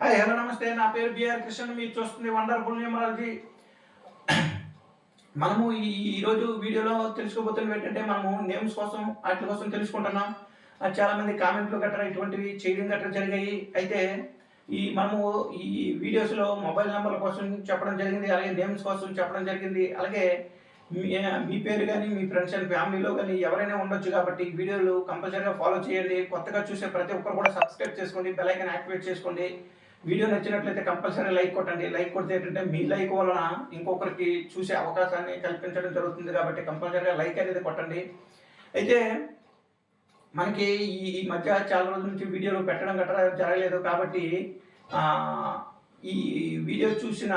Hi hello నమస్తే నా పేరు బిఆర్ కృష్ణ మీరు చూస్తుంది వండర్ఫుల్ న్యూమరాలజీ మనము ఈ ఈరోజు వీడియోలో తెలుసుకోబోతున్నవి ఏంటంటే మనము నేమ్స్ కోసం వాటి కోసం తెలుసుకుంటున్నాం. ఆ, చాలా మంది కామెంట్లు గట్రా ఇటువంటివి చేయడం గట్రా జరిగాయి. అయితే ఈ మనము ఈ వీడియోస్లో మొబైల్ నెంబర్ల కోసం చెప్పడం జరిగింది అలాగే నేమ్స్ కోసం చెప్పడం జరిగింది. అలాగే మీ మీ పేరు కానీ మీ ఫ్రెండ్స్ అండ్ ఫ్యామిలీలో కానీ ఎవరైనా ఉండొచ్చు కాబట్టి వీడియోలు కంపల్సరీగా ఫాలో చేయండి. కొత్తగా చూసే ప్రతి ఒక్కరు కూడా సబ్స్క్రైబ్ చేసుకోండి బెల్ ఐకాన్ యాక్టివేట్ చేసుకోండి. వీడియో నచ్చినట్లయితే కంపల్సరీ లైక్ కొట్టండి. లైక్ కొడితే ఏంటంటే మీ లైక్ వలన ఇంకొకరికి చూసే అవకాశాన్ని కల్పించడం జరుగుతుంది కాబట్టి కంపల్సరీగా లైక్ అనేది కొట్టండి. అయితే మనకి ఈ మధ్య చాలా రోజుల నుంచి వీడియోలు పెట్టడం గట్రా జరగలేదు కాబట్టి ఈ వీడియో చూసిన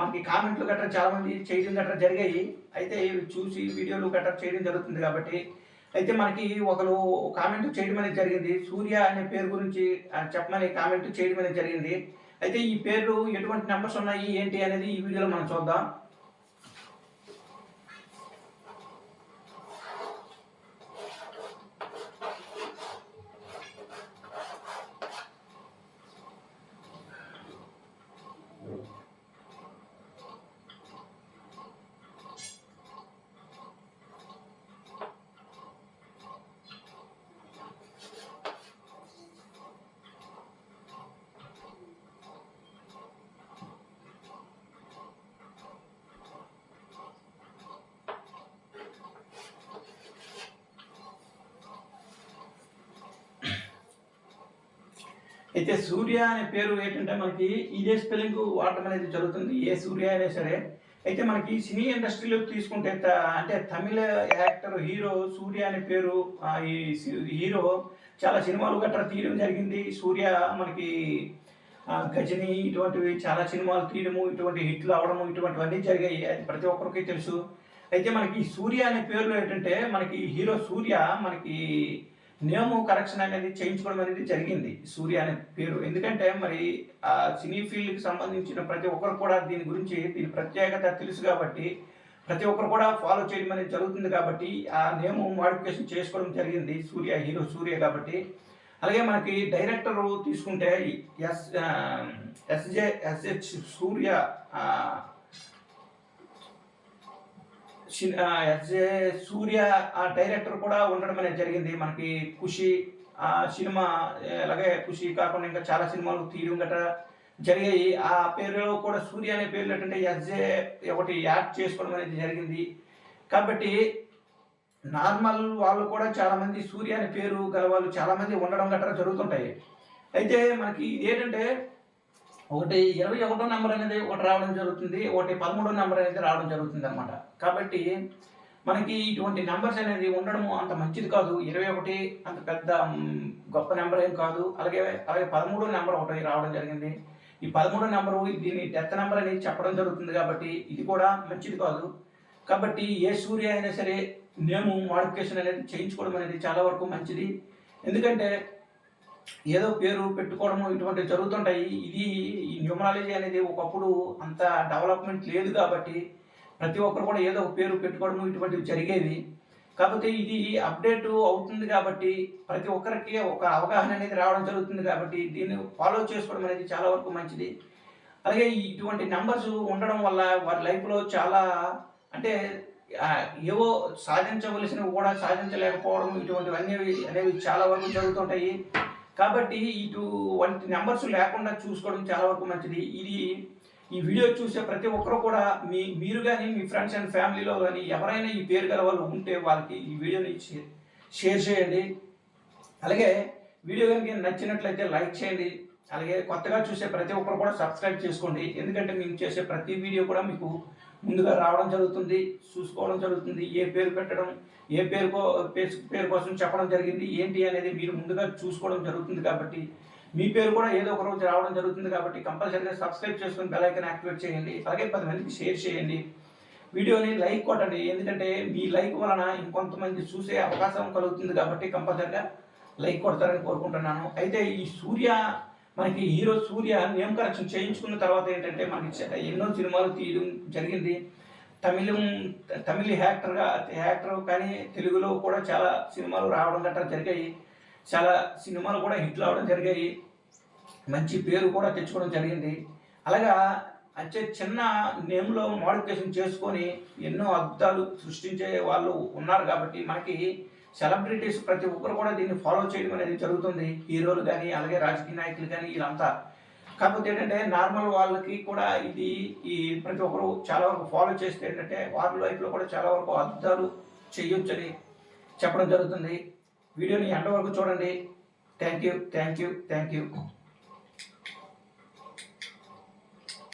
మనకి కామెంట్లు గట్రా చాలామంది చేయడం గట్రా జరిగాయి. అయితే చూసి వీడియోలు గట్రా చేయడం జరుగుతుంది కాబట్టి అయితే మనకి ఒకరు కామెంట్ చేయడం అనేది జరిగింది. సూర్య అనే పేరు గురించి చెప్పమని కామెంట్ చేయడం అనేది జరిగింది. అయితే ఈ పేర్లు ఎటువంటి నెంబర్స్ ఉన్నాయి ఏంటి అనేది ఈ వీడియోలో మనం చూద్దాం. అయితే సూర్య అనే పేరు ఏంటంటే మనకి ఇదే స్పెల్లింగ్ వాడటం అనేది జరుగుతుంది. ఏ సూర్య అయినా సరే. అయితే మనకి సినీ ఇండస్ట్రీలో తీసుకుంటే అంటే తమిళ యాక్టర్ హీరో సూర్య అనే పేరు ఈ హీరో చాలా సినిమాలు గట్రా తీయడం జరిగింది. సూర్య మనకి గజని ఇటువంటివి చాలా సినిమాలు తీయడము ఇటువంటి హిట్లు అవడము ఇటువంటివన్నీ జరిగాయి. అది ప్రతి ఒక్కరికి తెలుసు. అయితే మనకి సూర్య అనే పేరులో ఏంటంటే మనకి హీరో సూర్య మనకి నియమం కరెక్షన్ అనేది చేయించుకోవడం అనేది జరిగింది సూర్య అనే పేరు. ఎందుకంటే మరి ఆ సినీ ఫీల్డ్కి సంబంధించిన ప్రతి ఒక్కరు కూడా దీని గురించి దీని ప్రత్యేకత తెలుసు కాబట్టి ప్రతి ఒక్కరు కూడా ఫాలో చేయడం అనేది జరుగుతుంది కాబట్టి ఆ నియమం మాడిఫికేషన్ చేసుకోవడం జరిగింది సూర్య హీరో సూర్య కాబట్టి. అలాగే మనకి డైరెక్టర్ తీసుకుంటే S SJ SH Surya Surya ఆ డైరెక్టర్ కూడా ఉండడం అనేది జరిగింది. మనకి ఖుషి ఆ సినిమా అలాగే ఖుషి కాకుండా ఇంకా చాలా సినిమాలు తీయడం గట్రా జరిగాయి. ఆ పేరులో కూడా సూర్య అనే పేరు ఏంటంటే ఎస్జే ఒకటి యాడ్ చేసుకోవడం అనేది జరిగింది. కాబట్టి నార్మల్ వాళ్ళు కూడా చాలామంది సూర్య అనే పేరు గల వాళ్ళు చాలామంది ఉండడం గట్రా జరుగుతుంటాయి. అయితే మనకి ఇది ఏంటంటే ఒకటి ఇరవై ఒకటో నెంబర్ అనేది ఒకటి రావడం జరుగుతుంది ఒకటి పదమూడో నెంబర్ అనేది రావడం జరుగుతుంది అనమాట కాబట్టి మనకి ఇటువంటి నెంబర్స్ అనేది ఉండడము అంత మంచిది కాదు. ఇరవై ఒకటి అంత పెద్ద గొప్ప నెంబర్ ఏం కాదు. అలాగే అలాగే పదమూడో నెంబర్ ఒకటి రావడం జరిగింది. ఈ పదమూడో నెంబరు దీని డెత్ నెంబర్ అనేది చెప్పడం జరుగుతుంది కాబట్టి ఇది కూడా మంచిది కాదు. కాబట్టి ఏ సూర్య అయినా సరే నేము మోడిఫికేషన్ అనేది చేయించుకోవడం అనేది చాలా వరకు మంచిది. ఎందుకంటే ఏదో పేరు పెట్టుకోవడము ఇటువంటివి జరుగుతుంటాయి. ఇది ఈ న్యూమరాలజీ అనేది ఒకప్పుడు అంత డెవలప్మెంట్ లేదు కాబట్టి ప్రతి ఒక్కరు కూడా ఏదో ఒక పేరు పెట్టుకోవడము ఇటువంటివి జరిగేవి. కాకపోతే ఇది అప్డేట్ అవుతుంది కాబట్టి ప్రతి ఒక్కరికి ఒక అవగాహన అనేది రావడం జరుగుతుంది కాబట్టి దీన్ని ఫాలో చేసుకోవడం అనేది చాలా వరకు మంచిది. అలాగే ఇటువంటి నెంబర్స్ ఉండడం వల్ల వారి లైఫ్లో చాలా అంటే ఏవో సాధించవలసినవి కూడా సాధించలేకపోవడం ఇటువంటివన్నీ అనేవి చాలా వరకు జరుగుతుంటాయి. కాబట్టి ఇటు వంటి నెంబర్స్ లేకుండా చూసుకోవడం చాలా వరకు మంచిది. ఇది ఈ వీడియో చూసే ప్రతి ఒక్కరు కూడా మీ మీరు కానీ మీ ఫ్రెండ్స్ అండ్ ఫ్యామిలీలో కానీ ఎవరైనా ఈ పేరు గల వాళ్ళు ఉంటే వాళ్ళకి ఈ వీడియోని షేర్ చేయండి. అలాగే వీడియో కనుక నచ్చినట్లయితే లైక్ చేయండి. అలాగే కొత్తగా చూసే ప్రతి ఒక్కరు కూడా సబ్స్క్రైబ్ చేసుకోండి. ఎందుకంటే మేము చేసే ప్రతి వీడియో కూడా మీకు ముందుగా రావడం జరుగుతుంది చూసుకోవడం జరుగుతుంది ఏ పేరు పెట్టడం ఏ పేరు పేరు పేరు కోసం చెప్పడం జరిగింది ఏంటి అనేది మీరు ముందుగా చూసుకోవడం జరుగుతుంది కాబట్టి మీ పేరు కూడా ఏదో ఒక రోజు రావడం జరుగుతుంది కాబట్టి కంపల్సరీగా సబ్స్క్రైబ్ చేసుకుని బెల్ యాక్టివేట్ చేయండి అలాగే పది మందికి షేర్ చేయండి. వీడియోని లైక్ కొట్టండి ఎందుకంటే మీ లైక్ వలన ఇంకొంతమంది చూసే అవకాశం కలుగుతుంది కాబట్టి కంపల్సరీగా లైక్ కొడతారని కోరుకుంటున్నాను. అయితే ఈ సూర్య మనకి హీరో సూర్య నేమ్ కరెక్షన్ చేయించుకున్న తర్వాత ఏంటంటే మనకి ఎన్నో సినిమాలు తీయడం జరిగింది. తమిళం తమిళ యాక్టర్గా యాక్టర్ కానీ తెలుగులో కూడా చాలా సినిమాలు రావడం గట్రా జరిగాయి. చాలా సినిమాలు కూడా హిట్లు అవడం జరిగాయి. మంచి పేరు కూడా తెచ్చుకోవడం జరిగింది. అలాగా అంటే చిన్న నేమ్లో మోడిఫికేషన్ చేసుకొని ఎన్నో అద్భుతాలు సృష్టించే వాళ్ళు ఉన్నారు కాబట్టి మనకి సెలబ్రిటీస్ ప్రతి ఒక్కరు కూడా దీన్ని ఫాలో చేయడం అనేది జరుగుతుంది. హీరోలు కానీ అలాగే రాజకీయ నాయకులు కానీ వీళ్ళంతా. కాకపోతే ఏంటంటే నార్మల్ వాళ్ళకి కూడా ఇది ఈ ప్రతి ఒక్కరు చాలా వరకు ఫాలో చేస్తే ఏంటంటే వారి లైఫ్లో కూడా చాలా వరకు అద్దాలు చేయొచ్చని చెప్పడం జరుగుతుంది. వీడియోని ఎండ వరకు చూడండి. Thank you thank you thank you